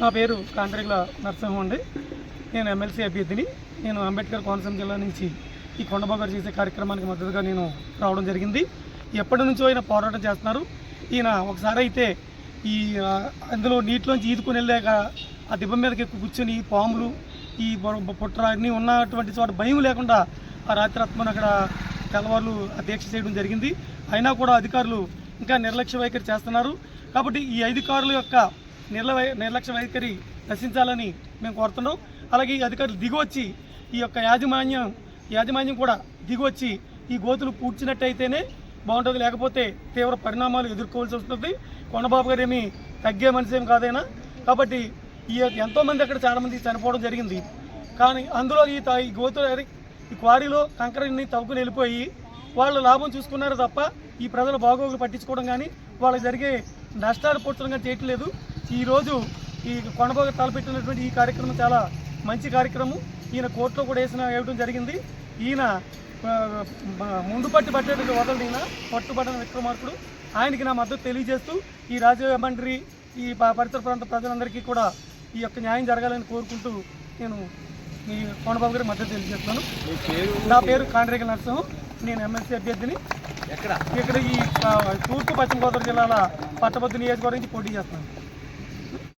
నా పేరు కాంట్రిగుల నరసింహం అండి. నేను ఎమ్మెల్సీ అభ్యర్థిని. నేను అంబేద్కర్ కోనసీమ జిల్లా నుంచి ఈ కొండబాబు చేసే కార్యక్రమానికి మద్దతుగా నేను రావడం జరిగింది. ఎప్పటి నుంచో ఆయన పోరాటం చేస్తున్నారు. ఈయన ఒకసారి అయితే ఈ అందులో నీటిలోంచి ఈదుకొని వెళ్ళాక ఆ దిబ్బ మీదకి కూర్చొని పాములు ఈ పుట్ర అన్నీ ఉన్నటువంటి చోట భయం లేకుండా ఆ రాత్రి ఆత్మను అక్కడ తెల్లవారులు దీక్ష చేయడం జరిగింది. అయినా కూడా అధికారులు ఇంకా నిర్లక్ష్య వైఖరి చేస్తున్నారు. కాబట్టి ఈ అధికారుల యొక్క నిర్ల నిర్లక్ష్య వైఖరి నశించాలని మేము కోరుతున్నాం. అలాగే ఈ అధికారులు దిగివచ్చి ఈ యొక్క యాజమాన్యం యాజమాన్యం కూడా దిగివచ్చి ఈ గోతులు పూడ్చినట్టయితేనే బాగుంటుంది. లేకపోతే తీవ్ర పరిణామాలు ఎదుర్కోవాల్సి వస్తుంది. కొండబాబు గారు ఏమి తగ్గే మనిషి ఏం కాదైనా. కాబట్టి ఈ ఎంతోమంది అక్కడ చాలామంది చనిపోవడం జరిగింది. కానీ అందులో ఈ త- ఈ గోతులు ఈ క్వారీలో కంకరని తవ్వుకుని వెళ్ళిపోయి వాళ్ళు లాభం చూసుకున్నారు తప్ప ఈ ప్రజల బాగోగులు పట్టించుకోవడం కానీ వాళ్ళకి జరిగే నష్టాలు పూడ్చడం కానీ చేయట్లేదు. ఈరోజు ఈ కొండబాబు తలపెట్టినటువంటి ఈ కార్యక్రమం చాలా మంచి కార్యక్రమం. ఈయన కోర్టులో కూడా వేసిన వేయడం జరిగింది. ఈయన ముందు పట్టి పట్టేటువంటి వదలడు ఈయన పట్టుబడిన విక్రమార్కుడు. ఆయనకి నా మద్దతు తెలియజేస్తూ ఈ రాజమండ్రి ఈ పరిసర ప్రాంత ప్రజలందరికీ కూడా ఈ యొక్క న్యాయం జరగాలని కోరుకుంటూ నేను ఈ కొండబాబు గారికి మద్దతు తెలియజేస్తున్నాను. పేరు? నా పేరు కాండ్రేగ నరసింహం. నేను ఎమ్మెల్సీ అభ్యర్థిని. ఇక్కడ ఈ తూర్పు పశ్చిమ గోదావరి జిల్లాల పట్టభద్రు నియోజకవర్గం నుంచి పోటీ చేస్తున్నాను.